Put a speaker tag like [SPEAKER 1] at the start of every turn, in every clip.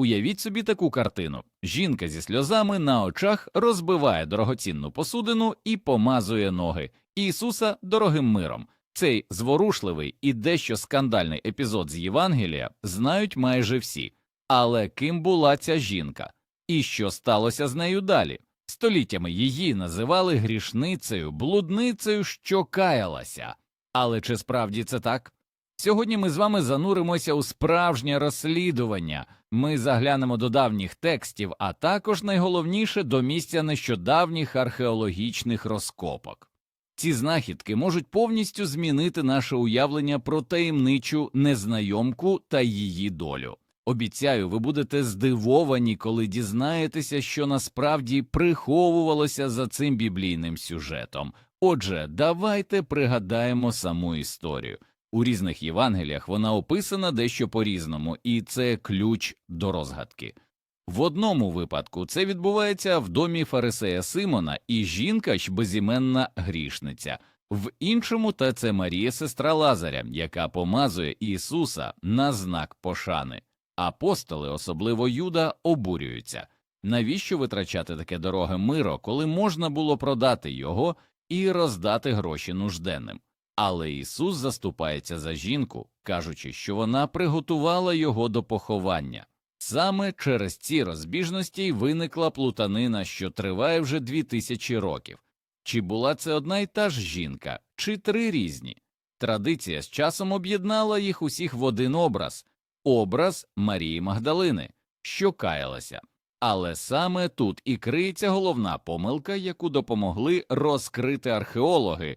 [SPEAKER 1] Уявіть собі таку картину: жінка зі сльозами на очах розбиває дорогоцінну посудину і помазує ноги Ісуса дорогим миром. Цей зворушливий і дещо скандальний епізод з Євангелія знають майже всі. Але ким була ця жінка? І що сталося з нею далі? Століттями її називали грішницею, блудницею, що каялася. Але чи справді це так? Сьогодні ми з вами зануримося у справжнє розслідування. Ми заглянемо до давніх текстів, а також найголовніше до місця нещодавніх археологічних розкопок. Ці знахідки можуть повністю змінити наше уявлення про таємничу незнайомку та її долю. Обіцяю, ви будете здивовані, коли дізнаєтеся, що насправді приховувалося за цим біблійним сюжетом. Отже, давайте пригадаємо саму історію. У різних Євангеліях вона описана дещо по-різному, і це ключ до розгадки. В одному випадку це відбувається в домі фарисея Симона і жінка ж безіменна грішниця, в іншому та це Марія, сестра Лазаря, яка помазує Ісуса на знак пошани. Апостоли, особливо Юда, обурюються. Навіщо витрачати таке дороге миро, коли можна було продати його і роздати гроші нужденним? Але Ісус заступається за жінку, кажучи, що вона приготувала його до поховання. Саме через ці розбіжності й виникла плутанина, що триває вже дві тисячі років. Чи була це одна й та ж жінка, чи три різні? Традиція з часом об'єднала їх усіх в один образ образ Марії Магдалини, що каялася. Але саме тут і криється головна помилка, яку допомогли розкрити археологи.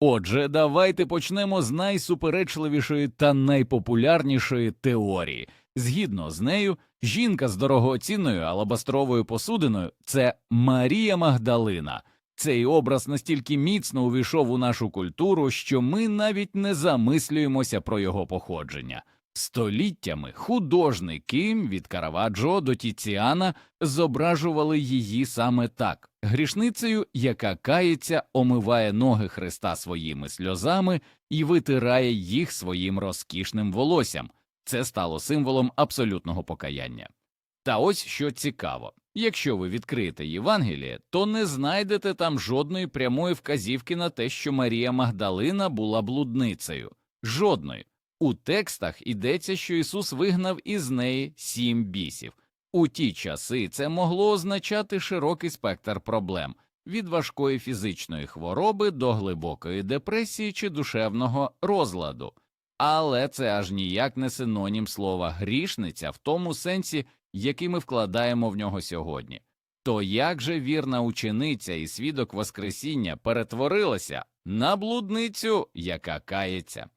[SPEAKER 1] Отже, давайте почнемо з найсуперечливішої та найпопулярнішої теорії. Згідно з нею, жінка з дорогоцінною алабастровою посудиною це Марія Магдалина. Цей образ настільки міцно увійшов у нашу культуру, що ми навіть не замислюємося про його походження. Століттями художники від Караваджо до Тіціана зображували її саме так грішницею, яка кається, омиває ноги Христа своїми сльозами і витирає їх своїм розкішним волоссям. Це стало символом абсолютного покаяння. Та ось що цікаво якщо ви відкриєте Євангеліє, то не знайдете там жодної прямої вказівки на те, що Марія Магдалина була блудницею. Жодної. У текстах йдеться, що Ісус вигнав із неї сім бісів. У ті часи це могло означати широкий спектр проблем від важкої фізичної хвороби до глибокої депресії чи душевного розладу. Але це аж ніяк не синонім слова грішниця в тому сенсі, який ми вкладаємо в нього сьогодні. То як же вірна учениця і свідок Воскресіння перетворилася на блудницю, яка кається?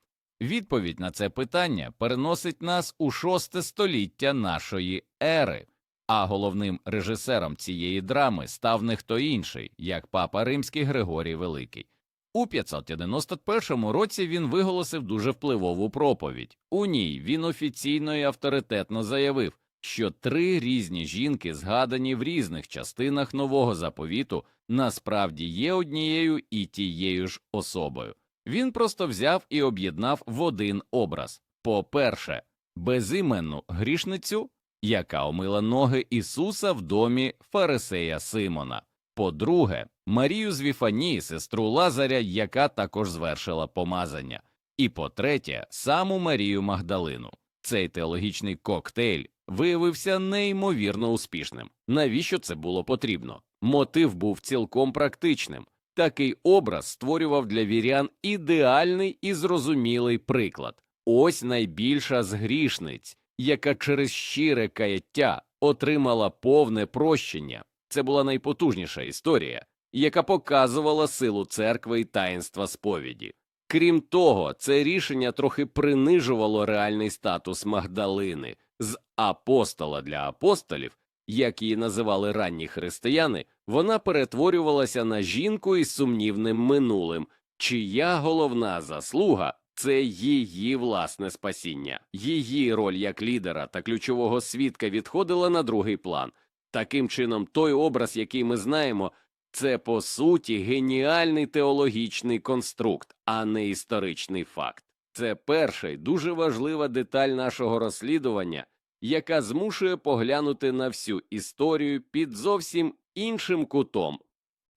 [SPEAKER 1] Відповідь на це питання переносить нас у шосте століття нашої ери, а головним режисером цієї драми став не хто інший, як папа римський Григорій Великий. У 591 році він виголосив дуже впливову проповідь. У ній він офіційно і авторитетно заявив, що три різні жінки, згадані в різних частинах нового заповіту, насправді є однією і тією ж особою. Він просто взяв і об'єднав в один образ по-перше, безіменну грішницю, яка омила ноги Ісуса в домі Фарисея Симона, по-друге, Марію з Віфанії, сестру Лазаря, яка також звершила помазання, і по третє, саму Марію Магдалину. Цей теологічний коктейль виявився неймовірно успішним. Навіщо це було потрібно? Мотив був цілком практичним. Такий образ створював для вірян ідеальний і зрозумілий приклад. Ось найбільша з грішниць, яка через щире каяття отримала повне прощення. Це була найпотужніша історія, яка показувала силу церкви і таїнства сповіді. Крім того, це рішення трохи принижувало реальний статус Магдалини з апостола для апостолів, як її називали ранні християни, вона перетворювалася на жінку із сумнівним минулим, чия головна заслуга це її власне спасіння. Її роль як лідера та ключового свідка відходила на другий план. Таким чином, той образ, який ми знаємо, це по суті геніальний теологічний конструкт, а не історичний факт. Це перша й дуже важлива деталь нашого розслідування,
[SPEAKER 2] яка змушує поглянути на всю історію під зовсім іншим кутом.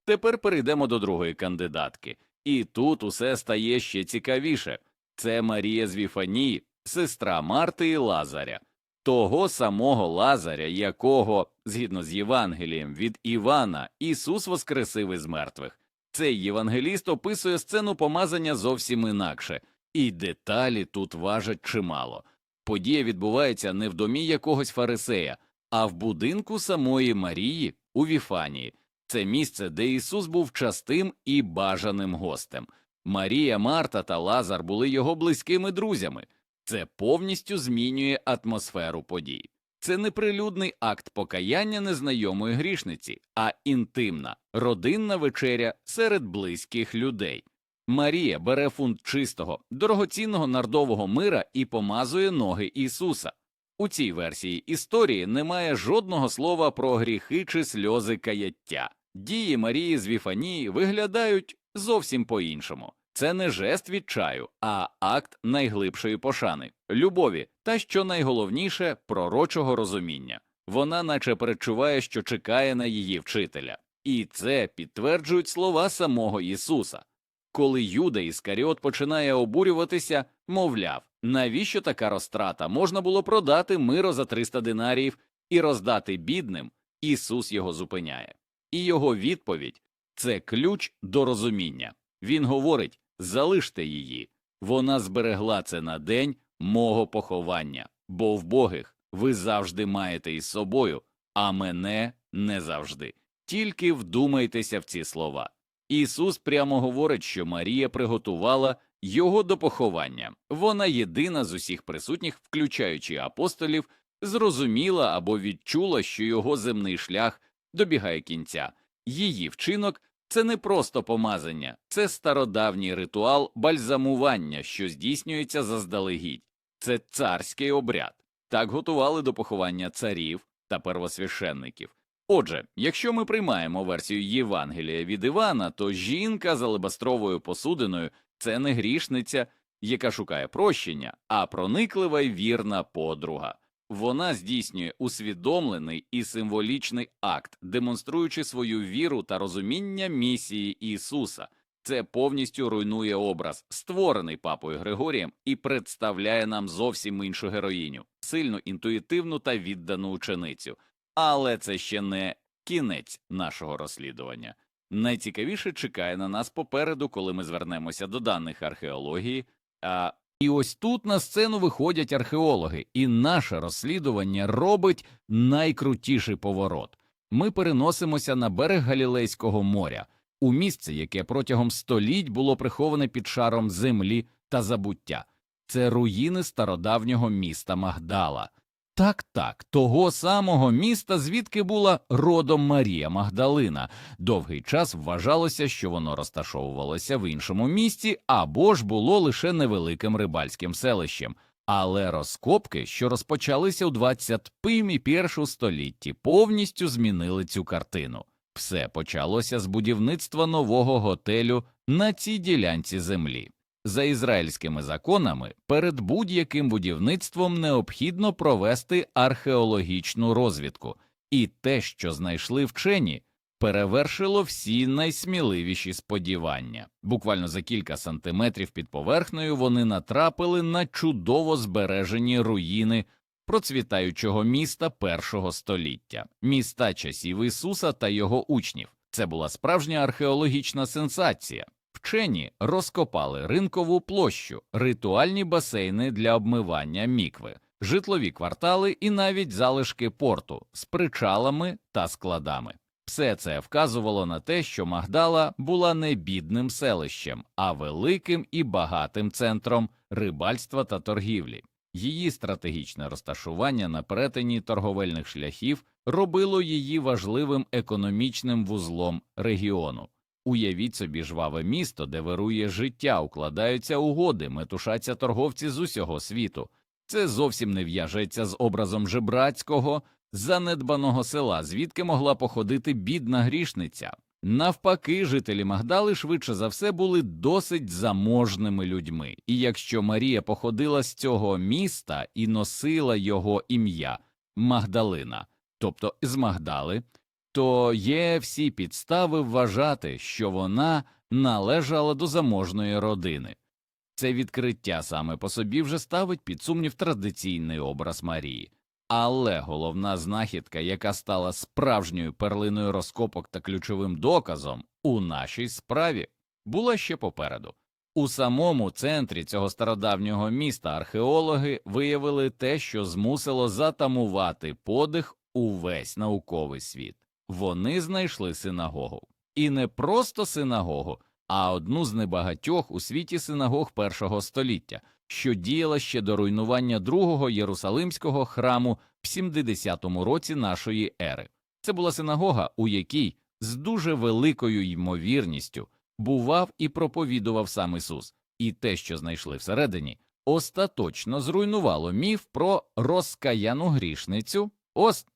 [SPEAKER 1] Тепер перейдемо до другої кандидатки, і тут усе стає ще цікавіше. Це Марія з Віфанії, сестра Марти і Лазаря, того самого Лазаря, якого, згідно з Євангелієм від Івана, Ісус воскресив із мертвих. Цей євангеліст описує сцену помазання зовсім інакше, і деталі тут важать чимало. Подія відбувається не в домі якогось фарисея, а в будинку самої Марії у Віфанії. Це місце, де Ісус був частим і бажаним гостем. Марія, Марта та Лазар були його близькими друзями. Це повністю змінює атмосферу подій. Це не прилюдний акт покаяння незнайомої грішниці, а інтимна, родинна вечеря серед близьких людей. Марія бере фунт чистого, дорогоцінного нардового мира і помазує ноги Ісуса. У цій версії історії немає жодного слова про гріхи чи сльози каяття. Дії Марії з Віфанії виглядають зовсім по-іншому. Це не жест від чаю, а акт найглибшої пошани, любові та, що найголовніше, пророчого розуміння. Вона наче перечуває, що чекає на її вчителя. І це підтверджують слова самого Ісуса. Коли Юда Іскаріот починає обурюватися, мовляв, навіщо така розтрата? Можна було продати миро за 300 динаріїв і роздати бідним, Ісус його зупиняє. І його відповідь це ключ до розуміння. Він говорить залиште її, вона зберегла це на день мого поховання, бо в богих ви завжди маєте із собою, а мене не завжди. Тільки вдумайтеся в ці слова. Ісус прямо говорить, що Марія приготувала його до поховання. Вона єдина з усіх присутніх, включаючи апостолів, зрозуміла або відчула, що його земний шлях добігає кінця. Її вчинок це не просто помазання, це стародавній ритуал бальзамування, що здійснюється заздалегідь. Це царський обряд. Так готували до поховання царів та первосвященників. Отже, якщо ми приймаємо версію Євангелія від Івана, то жінка з алебастровою посудиною це не грішниця, яка шукає прощення, а прониклива й вірна подруга. Вона здійснює усвідомлений і символічний акт, демонструючи свою віру та розуміння місії Ісуса. Це повністю руйнує образ, створений папою Григорієм, і представляє нам зовсім іншу героїню, сильну, інтуїтивну та віддану ученицю. Але це ще не кінець нашого розслідування. Найцікавіше чекає на нас попереду, коли ми звернемося до даних археології. А і ось тут на сцену виходять археологи, і наше розслідування робить найкрутіший поворот. Ми переносимося на берег Галілейського моря, у місце, яке протягом століть було приховане під шаром землі та забуття. Це руїни стародавнього міста Магдала. Так, так, того самого міста, звідки була родом Марія Магдалина. Довгий час вважалося, що воно розташовувалося в іншому місті або ж було лише невеликим рибальським селищем. Але розкопки, що розпочалися у 21 столітті, повністю змінили цю картину. Все почалося з будівництва нового готелю на цій ділянці землі. За ізраїльськими законами, перед будь-яким будівництвом необхідно провести археологічну розвідку, і те, що знайшли вчені, перевершило всі найсміливіші сподівання. Буквально за кілька сантиметрів під поверхнею вони натрапили на чудово збережені руїни процвітаючого міста першого століття, міста часів Ісуса та його учнів. Це була справжня археологічна сенсація. Вчені розкопали ринкову площу, ритуальні басейни для обмивання мікви, житлові квартали і навіть залишки порту з причалами та складами. Все це вказувало на те, що Магдала була не бідним селищем, а великим і багатим центром рибальства та торгівлі. Її стратегічне розташування на перетині торговельних шляхів робило її важливим економічним вузлом регіону. Уявіть собі жваве місто, де вирує життя, укладаються угоди, метушаться торговці з усього світу. Це зовсім не в'яжеться з образом жебрацького, занедбаного села, звідки могла походити бідна грішниця. Навпаки, жителі Магдали швидше за все були досить заможними людьми, і якщо Марія походила з цього міста і носила його ім'я Магдалина, тобто з Магдали, то є всі підстави вважати, що вона належала до заможної родини. Це відкриття саме по собі вже ставить під сумнів традиційний образ Марії. Але головна знахідка, яка стала справжньою перлиною розкопок та ключовим доказом у нашій справі, була ще попереду. У самому центрі цього стародавнього міста археологи виявили те, що змусило затамувати подих увесь науковий світ. Вони знайшли синагогу. І не просто синагогу, а одну з небагатьох у світі синагог першого століття, що діяла ще до руйнування другого Єрусалимського храму в 70-му році нашої ери. Це була синагога, у якій з дуже великою ймовірністю бував і проповідував сам Ісус, і те, що знайшли всередині, остаточно зруйнувало міф про розкаяну грішницю. Ос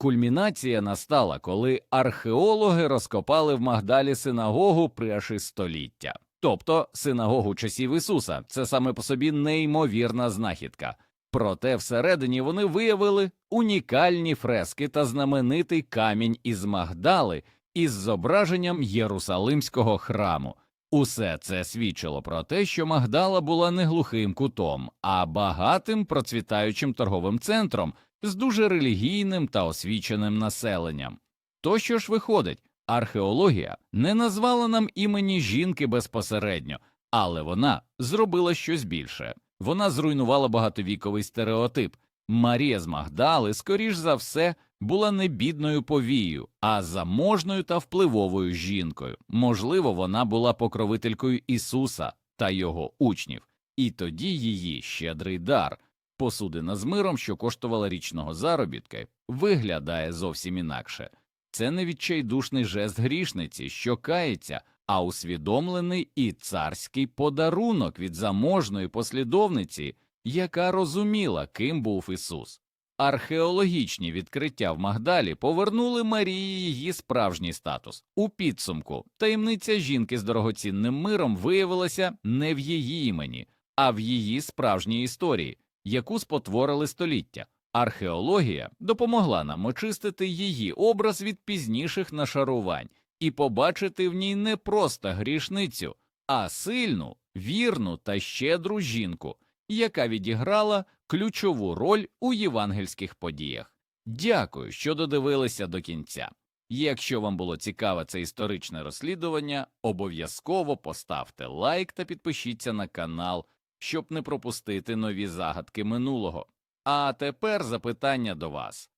[SPEAKER 1] Кульмінація настала, коли археологи розкопали в Магдалі синагогу пряши століття, тобто синагогу часів Ісуса. Це саме по собі неймовірна знахідка. Проте всередині вони виявили унікальні фрески та знаменитий камінь із Магдали із зображенням Єрусалимського храму. Усе це свідчило про те, що Магдала була не глухим кутом, а багатим процвітаючим торговим центром з дуже релігійним та освіченим населенням. То що ж виходить, археологія не назвала нам імені жінки безпосередньо, але вона зробила щось більше. Вона зруйнувала багатовіковий стереотип. Марія з Магдали, скоріш за все, була не бідною повією, а заможною та впливовою жінкою. Можливо, вона була покровителькою Ісуса та його учнів, і тоді її щедрий дар, посудина з миром, що коштувала річного заробітка, виглядає зовсім інакше. Це не відчайдушний жест грішниці, що кається, а усвідомлений і царський подарунок від заможної послідовниці, яка розуміла, ким був Ісус. Археологічні відкриття в Магдалі повернули Марії її справжній статус. У підсумку таємниця жінки з дорогоцінним миром виявилася не в її імені, а в її справжній історії, яку спотворили століття. Археологія допомогла нам очистити її образ від пізніших нашарувань і побачити в ній не просто грішницю, а сильну, вірну та щедру жінку, яка відіграла ключову роль у євангельських подіях. Дякую, що додивилися до кінця. Якщо вам було цікаве це історичне розслідування, обов'язково поставте лайк та підпишіться на канал, щоб не пропустити нові загадки минулого. А тепер запитання до вас.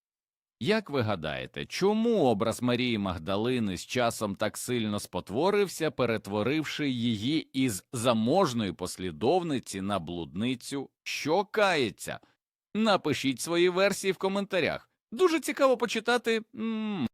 [SPEAKER 1] Як ви гадаєте, чому образ Марії Магдалини з часом так сильно спотворився, перетворивши її із заможної послідовниці на блудницю, що кається? Напишіть свої версії в коментарях. Дуже цікаво почитати